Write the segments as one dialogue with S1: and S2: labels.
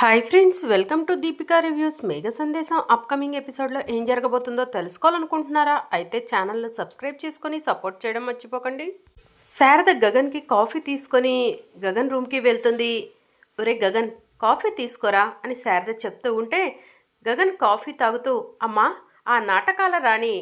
S1: Hi friends welcome to Deepika reviews Megha Sandesham. Upcoming ఎపిసోడ్లో ఏం జరగబోతుందో తెలుసుకోవాలనుకుంటున్నారా? అయితే ఛానల్ను సబ్స్క్రైబ్ చేసుకొని సపోర్ట్ చేయడం మర్చిపోకండి. శారద గగన్కి కాఫీ తీసుకొని గగన్ రూమ్కి వెళ్తుంది. ఒరే గగన్ కాఫీ తీసుకోరా? అని శారద చెప్తూ ఉంటే గగన్ కాఫీ తాగుతూ అమ్మా ఆ నాటకాల రాణి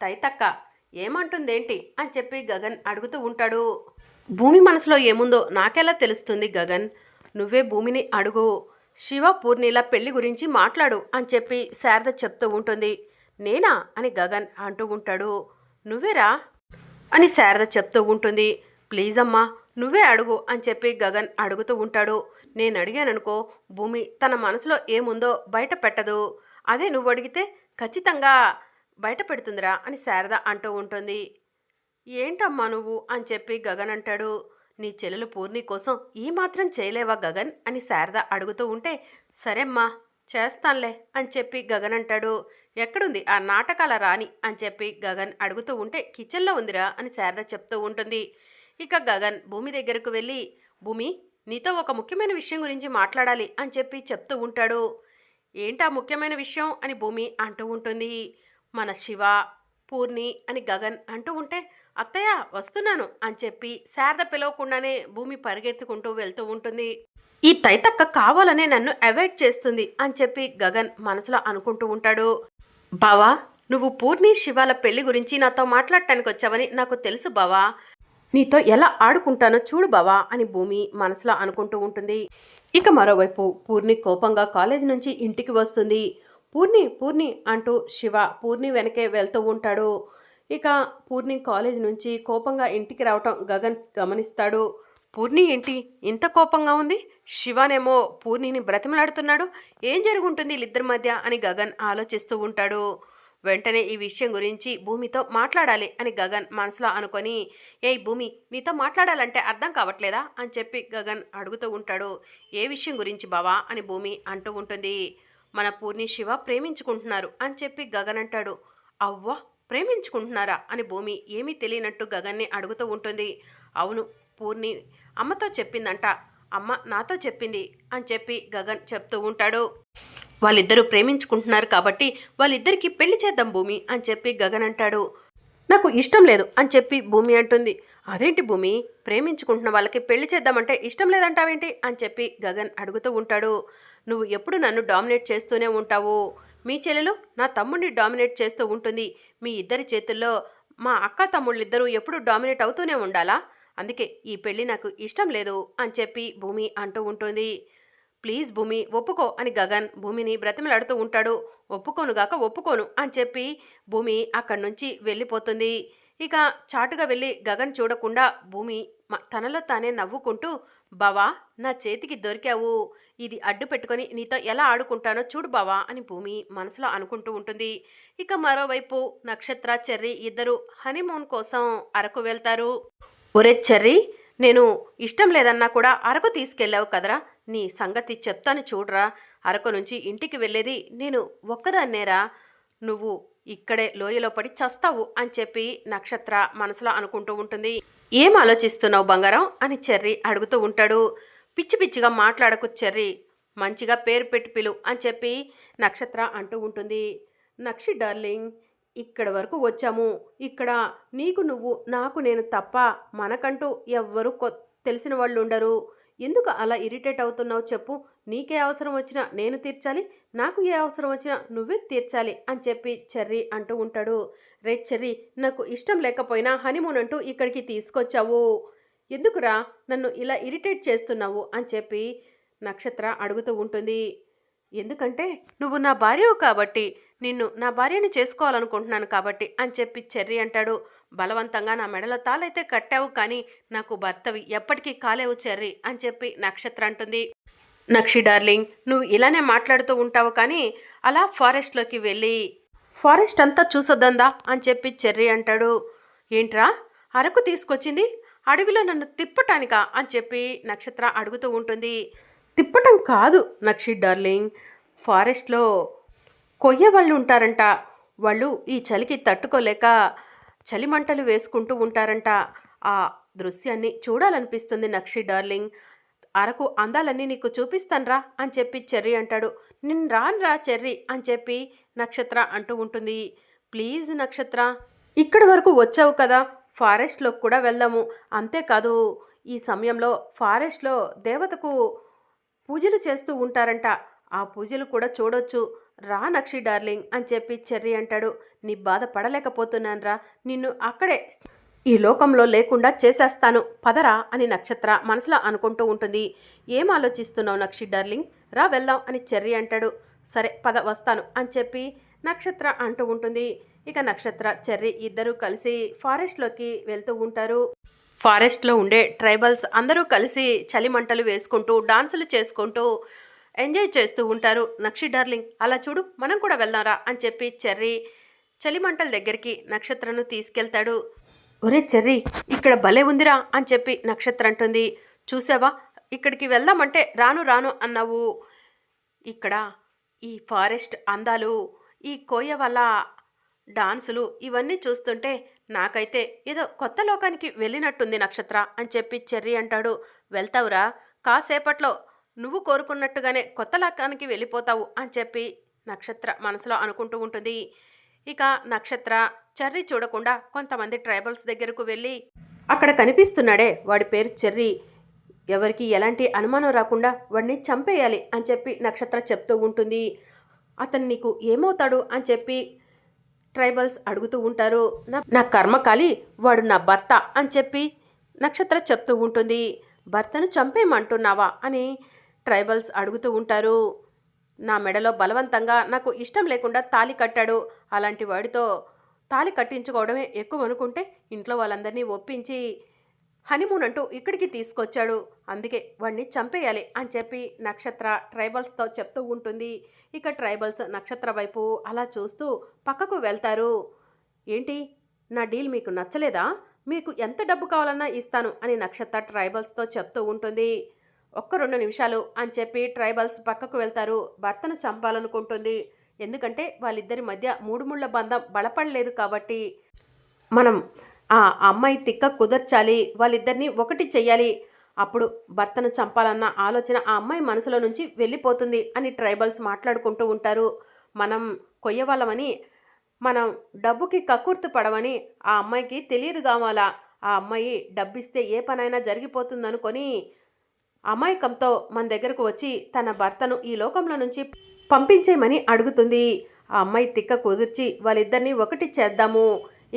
S1: తైతక్క ఏమంటుందేంటి? అని చెప్పి గగన్ అడుగుతూ ఉంటాడు. భూమి మనసులో ఏముందో నాకెలా తెలుస్తుంది గగన్? నువ్వే భూమిని అడుగు. శివ పూర్ణిల పెళ్ళి గురించి మాట్లాడు అని చెప్పి శారద చెప్తూ ఉంటుంది. నేనా? అని గగన్ అంటూ ఉంటాడు. నువ్వేరా? అని శారద చెప్తూ ఉంటుంది. ప్లీజ్ అమ్మా నువ్వే అడుగు అని చెప్పి గగన్ అడుగుతూ ఉంటాడు. నేను అడిగాననుకో భూమి తన మనసులో ఏముందో బయట పెట్టదు. అదే నువ్వు అడిగితే ఖచ్చితంగా బయట పెడుతుందిరా అని శారద అంటూ ఉంటుంది. ఏంటమ్మా నువ్వు? అని చెప్పి గగన్ అంటాడు. నీ చెల్లెలు పూర్ణి కోసం ఈ మాత్రం చేయలేవా గగన్? అని శారద అడుగుతూ ఉంటే సరేమ్మా చేస్తానులే అని చెప్పి గగన్ అంటాడు. ఎక్కడుంది ఆ నాటకాల రాణి? అని చెప్పి గగన్ అడుగుతూ ఉంటే కిచెన్లో ఉందిరా అని శారద చెప్తూ ఉంటుంది. ఇక గగన్ భూమి దగ్గరకు వెళ్ళి భూమి నీతో ఒక ముఖ్యమైన విషయం గురించి మాట్లాడాలి అని చెప్పి చెప్తూ ఉంటాడు. ఏంటా ముఖ్యమైన విషయం? అని భూమి అంటూ ఉంటుంది. మన శివ పూర్ణి అని గగన్ అంటూ ఉంటే అత్తయ్య వస్తున్నాను అని చెప్పి శారద పిలవకుండానే భూమి పరిగెత్తుకుంటూ వెళ్తూ ఉంటుంది. ఈ తైతక్క కావాలనే నన్ను అవాయిడ్ చేస్తుంది అని చెప్పి గగన్ మనసులో అనుకుంటూ ఉంటాడు. బావా నువ్వు పూర్ణి శివాల పెళ్ళి గురించి నాతో మాట్లాడటానికి వచ్చావని నాకు తెలుసు బావా. నీతో ఎలా ఆడుకుంటానో చూడు బావా అని భూమి మనసులో అనుకుంటూ ఉంటుంది. ఇక మరోవైపు పూర్ణి కోపంగా కాలేజ్ నుంచి ఇంటికి వస్తుంది. పూర్ణి పూర్ణి అంటూ శివ పూర్ణి వెనకే వెళ్తూ ఉంటాడు. ఇక పూర్ణి కాలేజ్ నుంచి కోపంగా ఇంటికి రావటం గగన్ గమనిస్తాడు. పూర్ణి ఏంటి? ఇంత కోపంగా ఉంది? శివనేమో పూర్ణిని బ్రతిమలాడుతున్నాడు. ఏం జరుగుంటుంది వీళ్ళిద్దరి మధ్య? అని గగన్ ఆలోచిస్తూ ఉంటాడు. వెంటనే ఈ విషయం గురించి భూమితో మాట్లాడాలి అని గగన్ మనసులో అనుకొని ఏయ్ భూమి నీతో మాట్లాడాలంటే అర్థం కావట్లేదా? అని చెప్పి గగన్ అడుగుతూ ఉంటాడు. ఏ విషయం గురించి బావా? అని భూమి అంటూ ఉంటుంది. మన పూర్ణి శివ ప్రేమించుకుంటున్నారు అని చెప్పి గగన్ అంటాడు. అవ్వా ప్రేమించుకుంటున్నారా అని భూమి ఏమీ తెలియనట్టు గగన్ని అడుగుతూ ఉంటుంది. అవును పూర్ణి అమ్మతో చెప్పిందంట. అమ్మ నాతో చెప్పింది అని చెప్పి గగన్ చెప్తూ ఉంటాడు. వాళ్ళిద్దరూ ప్రేమించుకుంటున్నారు కాబట్టి వాళ్ళిద్దరికీ పెళ్ళి చేద్దాం భూమి అని చెప్పి గగన్ అంటాడు. నాకు ఇష్టం లేదు అని చెప్పి భూమి అంటుంది. అదేంటి భూమి? ప్రేమించుకుంటున్న వాళ్ళకి పెళ్ళి చేద్దామంటే ఇష్టం లేదంటావేంటి? అని చెప్పి గగన్ అడుగుతూ ఉంటాడు. నువ్వు ఎప్పుడు నన్ను డామినేట్ చేస్తూనే ఉంటావు? మీ చెల్లెలు నా తమ్ముడిని డామినేట్ చేస్తూ ఉంటుంది. మీ ఇద్దరి చేతుల్లో మా అక్క తమ్ముళ్ళిద్దరూ ఎప్పుడు డామినేట్ అవుతూనే ఉండాలా? అందుకే ఈ పెళ్ళి నాకు ఇష్టం లేదు అని చెప్పి భూమి అంటూ ఉంటుంది. ప్లీజ్ భూమి ఒప్పుకో అని గగన్ భూమిని బ్రతిమలాడుతూ ఉంటాడు. ఒప్పుకోనుగాక ఒప్పుకోను అని చెప్పి భూమి అక్కడి నుంచి వెళ్ళిపోతుంది. ఇక చాటుగా వెళ్ళి గగన్ చూడకుండా భూమి తనలో తానే నవ్వుకుంటూ బావా నా చేతికి దొరికావు. ఇది అడ్డు పెట్టుకొని నీతో ఎలా ఆడుకుంటానో చూడు బావా అని భూమి మనసులో అనుకుంటూ ఉంటుంది. ఇక మరోవైపు నక్షత్ర చెర్రి ఇద్దరు హనీమూన్ కోసం అరకు వెళ్తారు. ఒరే చెర్రీ నేను ఇష్టం లేదన్నా కూడా అరకు తీసుకెళ్ళావు కదరా. నీ సంగతి చెప్తాను చూడరా. అరకు నుంచి ఇంటికి వెళ్ళేది నేను ఒక్కదాన్నేరా. నువ్వు ఇక్కడే లోయలో పడి చస్తావు అని చెప్పి నక్షత్ర మనసులో అనుకుంటూ ఉంటుంది. ఏం ఆలోచిస్తున్నావు బంగారం? అని చెర్రి అడుగుతూ ఉంటాడు. పిచ్చి పిచ్చిగా మాట్లాడకు చెర్రి. మంచిగా పేరు పెట్టి పిలు అని చెప్పి నక్షత్ర అంటూ ఉంటుంది. నక్షి డార్లింగ్ ఇక్కడ వరకు వచ్చాము. ఇక్కడ నీకు నువ్వు నాకు నేను తప్ప మనకంటూ ఎవ్వరూ కొ తెలిసిన వాళ్ళు ఉండరు. ఎందుకు అలా ఇరిటేట్ అవుతున్నావు చెప్పు. నీకే అవసరం వచ్చినా నేను తీర్చాలి నాకు ఏ అవసరం వచ్చినా నువ్వే తీర్చాలి అని చెప్పి చెర్రీ అంటూ ఉంటాడు. రే చెర్రీ నాకు ఇష్టం లేకపోయినా హనీమూన్ అంటూ ఇక్కడికి తీసుకొచ్చావు. ఎందుకురా నన్ను ఇలా ఇరిటేట్ చేస్తున్నావు అని చెప్పి నక్షత్ర అడుగుతూ ఉంటుంది. ఎందుకంటే నువ్వు నా భార్యవు కాబట్టి నిన్ను నా భార్యని చేసుకోవాలనుకుంటున్నాను కాబట్టి అని చెప్పి చెర్రీ అంటాడు. బలవంతంగా నా మెడలో తాళైతే కట్టావు కానీ నాకు భర్తవి ఎప్పటికీ కాలేవు చెర్రీ అని చెప్పి నక్షత్ర అంటుంది. నక్షి డార్లింగ్ నువ్వు ఇలానే మాట్లాడుతూ ఉంటావు కానీ అలా ఫారెస్ట్లోకి వెళ్ళి ఫారెస్ట్ అంతా చూసొద్దందా అని చెప్పి చెర్రీ అంటాడు. ఏంట్రా? అరకు తీసుకొచ్చింది? అడవిలో నన్ను తిప్పటానికా? అని చెప్పి నక్షత్ర అడుగుతూ ఉంటుంది. తిప్పటం కాదు నక్షి డార్లింగ్. ఫారెస్ట్లో కొయ్య వాళ్ళు ఉంటారంట వాళ్ళు ఈ చలికి తట్టుకోలేక చలిమంటలు వేసుకుంటూ ఉంటారంట. ఆ దృశ్యాన్ని చూడాలనిపిస్తుంది నక్షి డార్లింగ్. అరకు అందాలన్నీ నీకు చూపిస్తాన్రా అని చెప్పి చెర్రీ అంటాడు. నిన్ను రానురా చెర్రీ అని చెప్పి నక్షత్ర అంటూ ఉంటుంది. ప్లీజ్ నక్షత్ర ఇక్కడి వరకు వచ్చావు కదా ఫారెస్ట్లోకి కూడా వెళ్దాము. అంతేకాదు ఈ సమయంలో ఫారెస్ట్లో దేవతకు పూజలు చేస్తూ ఉంటారంట. ఆ పూజలు కూడా చూడొచ్చు. రా నక్షి డార్లింగ్ అని చెప్పి చెర్రి అంటాడు. నీ బాధ పడలేకపోతున్నానురా. నిన్ను అక్కడే ఈ లోకంలో లేకుండా చేసేస్తాను. పదరా అని నక్షత్ర మనసులో అనుకుంటూ ఉంటుంది. ఏం ఆలోచిస్తున్నావు నక్షి డార్లింగ్? రా వెళ్దాం అని చెర్రి అంటాడు. సరే పద వస్తాను అని చెప్పి నక్షత్ర అంటూ ఉంటుంది. ఇక నక్షత్ర చెర్రి ఇద్దరూ కలిసి ఫారెస్ట్లోకి వెళ్తూ ఉంటారు. ఫారెస్ట్లో ఉండే ట్రైబల్స్ అందరూ కలిసి చలిమంటలు వేసుకుంటూ డాన్సులు చేసుకుంటూ ఎంజాయ్ చేస్తూ ఉంటారు. నక్షి డార్లింగ్ అలా చూడు మనం కూడా వెళ్దాంరా అని చెప్పి చెర్రీ చలిమంటల దగ్గరికి నక్షత్రను తీసుకెళ్తాడు. ఒరే చెర్రీ ఇక్కడ భలే ఉందిరా అని చెప్పి నక్షత్ర అంటుంది. చూసావా? ఇక్కడికి వెళ్దామంటే రాను రాను అన్నావు. ఇక్కడ ఈ ఫారెస్ట్ అందాలు ఈ కోయ వల్ల డాన్సులు ఇవన్నీ చూస్తుంటే నాకైతే ఏదో కొత్త లోకానికి వెళ్ళినట్టుంది నక్షత్ర అని చెప్పి చెర్రీ అంటాడు. వెళ్తావురా? కాసేపట్లో నువ్వు కోరుకున్నట్టుగానే కొత్త లోకానికి వెళ్ళిపోతావు అని చెప్పి నక్షత్ర మనసులో అనుకుంటూ ఉంటుంది. ఇక నక్షత్ర చెర్రీ చూడకుండా కొంతమంది ట్రైబల్స్ దగ్గరకు వెళ్ళి అక్కడ కనిపిస్తున్నాడే వాడి పేరు చెర్రీ. ఎవరికి ఎలాంటి అనుమానం రాకుండా వాడిని చంపేయాలి అని చెప్పి నక్షత్ర చెప్తూ ఉంటుంది. అతను నీకు ఏమవుతాడు అని చెప్పి ట్రైబల్స్ అడుగుతూ ఉంటారు. నా నా కర్మకాలి వాడు నా భర్త అని చెప్పి నక్షత్ర చెప్తూ ఉంటుంది. భర్తను చంపేయమంటున్నావా అని ట్రైబల్స్ అడుగుతూ ఉంటారు నా మెడలో బలవంతంగా నాకు ఇష్టం లేకుండా తాలి కట్టాడు. అలాంటి వాడితో తాలి కట్టించుకోవడమే ఎక్కువ అనుకుంటే ఇంట్లో వాళ్ళందరినీ ఒప్పించి హనీమూన్ అంటూ ఇక్కడికి తీసుకొచ్చాడు. అందుకే వాడిని చంపేయాలి అని చెప్పి నక్షత్ర ట్రైబల్స్తో చెప్తూ ఉంటుంది. ఇక ట్రైబల్స్ నక్షత్ర వైపు అలా చూస్తూ పక్కకు వెళ్తారు. ఏంటి? నా డీల్ మీకు నచ్చలేదా? మీకు ఎంత డబ్బు కావాలన్నా ఇస్తాను అని నక్షత్ర ట్రైబల్స్తో చెప్తూ ఉంటుంది. ఒక్క రెండు నిమిషాలు అని చెప్పి ట్రైబల్స్ పక్కకు వెళ్తారు. భర్తను చంపాలనుకుంటుంది. ఎందుకంటే వాళ్ళిద్దరి మధ్య మూడు ముళ్ళ బంధం బలపడలేదు కాబట్టి మనం ఆ అమ్మాయి తిక్క కుదర్చాలి వాళ్ళిద్దరిని ఒకటి చెయ్యాలి. అప్పుడు భర్తను చంపాలన్న ఆలోచన ఆ అమ్మాయి మనసులో నుంచి వెళ్ళిపోతుంది అని ట్రైబల్స్ మాట్లాడుకుంటూ ఉంటారు. మనం కొయ్యవాళ్ళమని మనం డబ్బుకి కక్కుర్తి పడమని ఆ అమ్మాయికి తెలియదు కావాలా? ఆ అమ్మాయి డబ్బిస్తే ఏ పనైనా జరిగిపోతుందనుకొని అమాయకంతో మన దగ్గరకు వచ్చి తన భర్తను ఈ లోకంలో నుంచి పంపించేయమని అడుగుతుంది. ఆ అమ్మాయి తిక్క కుదిర్చి వాళ్ళిద్దరినీ ఒకటి చేద్దాము.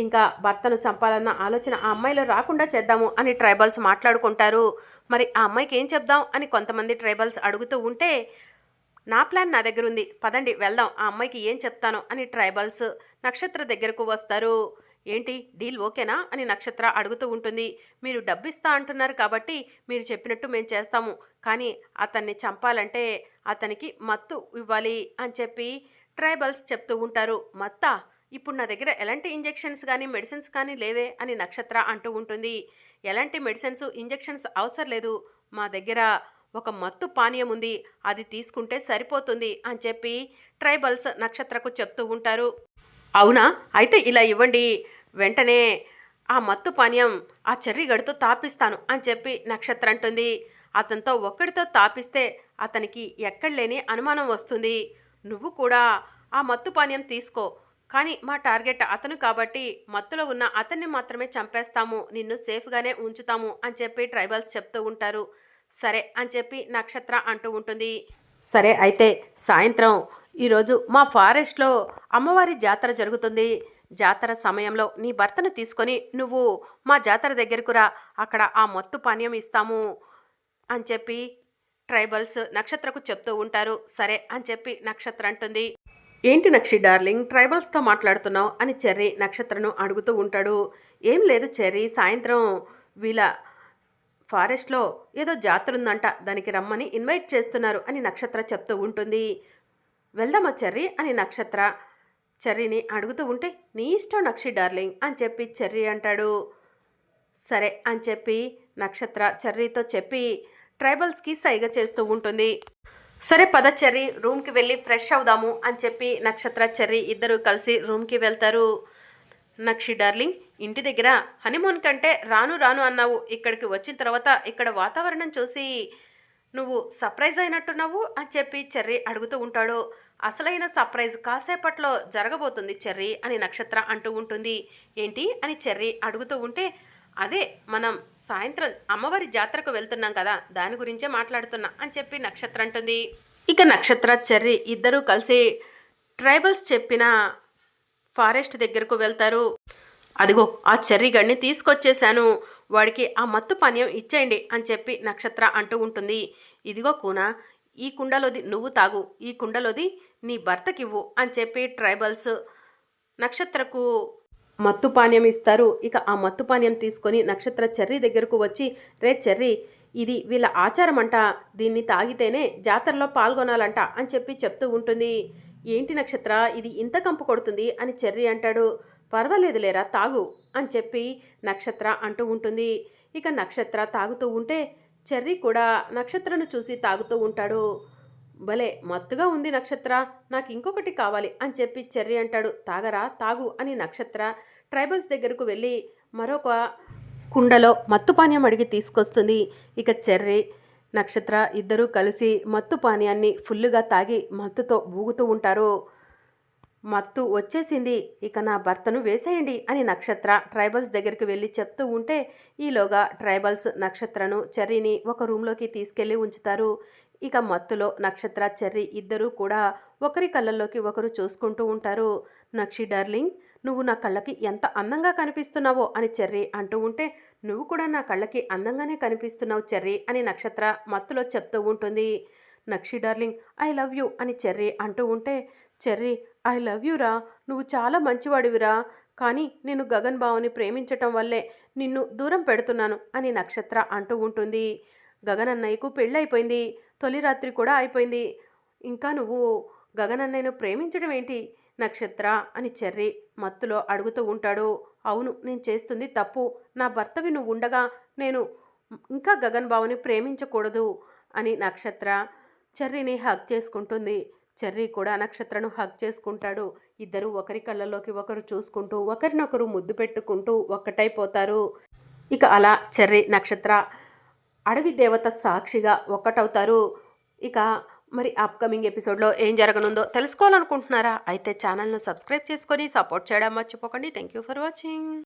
S1: ఇంకా భర్తను చంపాలన్న ఆలోచన ఆ అమ్మాయిలో రాకుండా చేద్దాము అని ట్రైబల్స్ మాట్లాడుకుంటారు. మరి ఆ అమ్మాయికి ఏం చెప్దాం అని కొంతమంది ట్రైబల్స్ అడుగుతూ ఉంటే నా ప్లాన్ నా దగ్గర ఉంది పదండి వెళ్దాం. ఆ అమ్మాయికి ఏం చెప్తాను అని ట్రైబల్స్ నక్షత్ర దగ్గరకు వస్తారు. ఏంటి? డీల్ ఓకేనా? అని నక్షత్ర అడుగుతూ ఉంటుంది. మీరు డబ్బు ఇస్తా అంటున్నారు కాబట్టి మీరు చెప్పినట్టు మేము చేస్తాము. కానీ అతన్ని చంపాలంటే అతనికి మత్తు ఇవ్వాలి అని చెప్పి ట్రైబల్స్ చెప్తూ ఉంటారు. మత్తా? ఇప్పుడు నా దగ్గర ఎలాంటి ఇంజెక్షన్స్ కానీ మెడిసిన్స్ కానీ లేవే అని నక్షత్ర అంటూ ఉంటుంది. ఎలాంటి మెడిసిన్స్ ఇంజెక్షన్స్ అవసరం లేదు. మా దగ్గర ఒక మత్తు పానీయం ఉంది. అది తీసుకుంటే సరిపోతుంది అని చెప్పి ట్రైబల్స్ నక్షత్రకు చెప్తూ ఉంటారు. అవునా? అయితే ఇలా ఇవ్వండి. వెంటనే ఆ మత్తు పానీయం ఆ చెర్రి గడితో తాపిస్తాను అని చెప్పి నక్షత్ర అంటుంది. అతనితో ఒక్కడితో తాపిస్తే అతనికి ఎక్కడలేని అనుమానం వస్తుంది. నువ్వు కూడా ఆ మత్తు పానీయం తీసుకో కానీ మా టార్గెట్ అతను కాబట్టి మత్తులో ఉన్న అతన్ని మాత్రమే చంపేస్తాము నిన్ను సేఫ్గానే ఉంచుతాము అని చెప్పి ట్రైబల్స్ చెప్తూ ఉంటారు. సరే అని చెప్పి నక్షత్ర అంటూ ఉంటుంది. సరే అయితే సాయంత్రం ఈరోజు మా ఫారెస్ట్లో అమ్మవారి జాతర జరుగుతుంది. జాతర సమయంలో నీ భర్తను తీసుకొని నువ్వు మా జాతర దగ్గరకు రా అక్కడ ఆ మత్తు పానీయం ఇస్తాము అని చెప్పి ట్రైబల్స్ నక్షత్రకు చెప్తూ ఉంటారు. సరే అని చెప్పి నక్షత్ర అంటుంది. ఏంటి నక్షి డార్లింగ్ ట్రైబల్స్తో మాట్లాడుతున్నావు అని చెర్రీ నక్షత్రను అడుగుతూ ఉంటాడు. ఏం లేదు చెర్రీ సాయంత్రం వీళ్ళ ఫారెస్ట్లో ఏదో జాతర ఉందంట దానికి రమ్మని ఇన్వైట్ చేస్తున్నారు అని నక్షత్ర చెప్తూ ఉంటుంది. వెళ్దామా చెర్రీ అని నక్షత్ర చెర్రీని అడుగుతూ ఉంటే నీ ఇష్టం నక్షి డార్లింగ్ అని చెప్పి చెర్రీ అంటాడు. సరే అని చెప్పి నక్షత్ర చెర్రీతో చెప్పి ట్రైబల్స్కి సైగ చేస్తూ ఉంటుంది. సరే పద చెర్రీ రూమ్కి వెళ్ళి ఫ్రెష్ అవుదాము అని చెప్పి నక్షత్ర చెర్రీ ఇద్దరు కలిసి రూమ్కి వెళ్తారు. నక్షి డార్లింగ్ ఇంటి దగ్గర హనీమూన్ కంటే రాను రాను అన్నావు. ఇక్కడికి వచ్చిన తర్వాత ఇక్కడ వాతావరణం చూసి నువ్వు సర్ప్రైజ్ అయినట్టున్నావు అని చెప్పి చెర్రీ అడుగుతూ ఉంటాడు. అసలైన సర్ప్రైజ్ కాసేపట్లో జరగబోతుంది చెర్రీ అని నక్షత్ర అంటూ ఉంటుంది. ఏంటి అని చెర్రీ అడుగుతూ ఉంటే అదే మనం సాయంత్రం అమ్మవారి జాతరకు వెళ్తున్నాం కదా దాని గురించే మాట్లాడుతున్నా అని చెప్పి నక్షత్ర అంటుంది. ఇక నక్షత్ర చెర్రీ ఇద్దరూ కలిసి ట్రైబల్స్ చెప్పిన ఫారెస్ట్ దగ్గరకు వెళ్తారు. అదిగో ఆ చెర్రీ గడిని తీసుకొచ్చేశాను. వాడికి ఆ మత్తు పానీయం ఇచ్చేయండి అని చెప్పి నక్షత్ర అంటూ ఉంటుంది. ఇదిగో కూన ఈ కుండలోది నువ్వు తాగు ఈ కుండలోది నీ భర్తకివ్వు అని చెప్పి ట్రైబల్స్ నక్షత్రకు మత్తు పానీయం ఇస్తారు. ఇక ఆ మత్తు పానీయం తీసుకొని నక్షత్ర చెర్రీ దగ్గరకు వచ్చి రే చెర్రీ ఇది వీళ్ళ ఆచారం అంట దీన్ని తాగితేనే జాతరలో పాల్గొనాలంట అని చెప్పి చెప్తూ ఉంటుంది. ఏంటి నక్షత్ర ఇది ఇంత కంపు కొడుతుంది అని చెర్రీ అంటాడు. పర్వాలేదు లేరా తాగు అని చెప్పి నక్షత్ర అంటూ ఉంటుంది. ఇక నక్షత్ర తాగుతూ ఉంటే చెర్రీ కూడా నక్షత్రను చూసి తాగుతూ ఉంటాడు. భలే మత్తుగా ఉంది నక్షత్ర. నాకు ఇంకొకటి కావాలి అని చెప్పి చెర్రీ అంటాడు. తాగరా తాగు అని నక్షత్ర ట్రైబల్స్ దగ్గరకు వెళ్ళి మరొక కుండలో మత్తు పానీయం అడిగి తీసుకొస్తుంది. ఇక చెర్రీ నక్షత్ర ఇద్దరూ కలిసి మత్తు పానీయాన్ని ఫుల్లుగా తాగి మత్తుతో ఊగుతూ ఉంటారు. మత్తు వచ్చేసింది. ఇక నా భర్తను వేసేయండి అని నక్షత్ర ట్రైబల్స్ దగ్గరికి వెళ్ళి చెప్తూ ఉంటే ఈలోగా ట్రైబల్స్ నక్షత్రను చెర్రీని ఒక రూమ్లోకి తీసుకెళ్ళి ఉంచుతారు. ఇక మత్తులో నక్షత్ర చర్రి ఇద్దరూ కూడా ఒకరి కళ్ళల్లోకి ఒకరు చూసుకుంటూ ఉంటారు. నక్షి డార్లింగ్ నువ్వు నా కళ్ళకి ఎంత అందంగా కనిపిస్తున్నావో అని చెర్రీ అంటూ ఉంటే నువ్వు కూడా నా కళ్ళకి అందంగానే కనిపిస్తున్నావు చెర్రీ అని నక్షత్ర మత్తులో చెప్తూ ఉంటుంది. Nakshi darling I love you అని చెర్రీ అంటూ ఉంటే చెర్రీ ఐ లవ్ యూరా నువ్వు చాలా మంచివాడివిరా. కానీ నేను గగన్ బావని ప్రేమించటం వల్లే నిన్ను దూరం పెడుతున్నాను అని నక్షత్ర అంటూ ఉంటుంది. గగన్ అన్నయ్యకు పెళ్ళైపోయింది. తొలి రాత్రి కూడా అయిపోయింది. ఇంకా నువ్వు గగన్ అన్నయ్యను ప్రేమించడం ఏంటి? నక్షత్ర అని చెర్రీ మత్తులో అడుగుతూ ఉంటాడు. అవును నేను చేస్తుంది తప్పు. నా భర్తవి నువ్వు ఉండగా నేను ఇంకా గగన్ బావుని ప్రేమించకూడదు అని నక్షత్ర చెర్రీని హక్ చేసుకుంటుంది. చెర్రీ కూడా నక్షత్రను హగ్ చేసుకుంటాడు. ఇద్దరు ఒకరి కళ్ళలోకి ఒకరు చూసుకుంటూ ఒకరినొకరు ముద్దు పెట్టుకుంటూ ఒక్కటైపోతారు. ఇక అలా చెర్రీ నక్షత్ర అడవి దేవత సాక్షిగా ఒక్కటవుతారు. ఇక మరి అప్కమింగ్ ఎపిసోడ్లో ఏం జరగనుందో తెలుసుకోవాలనుకుంటున్నారా? అయితే ఛానల్ను సబ్స్క్రైబ్ చేసుకొని సపోర్ట్ చేయడం మర్చిపోకండి. Thank you for watching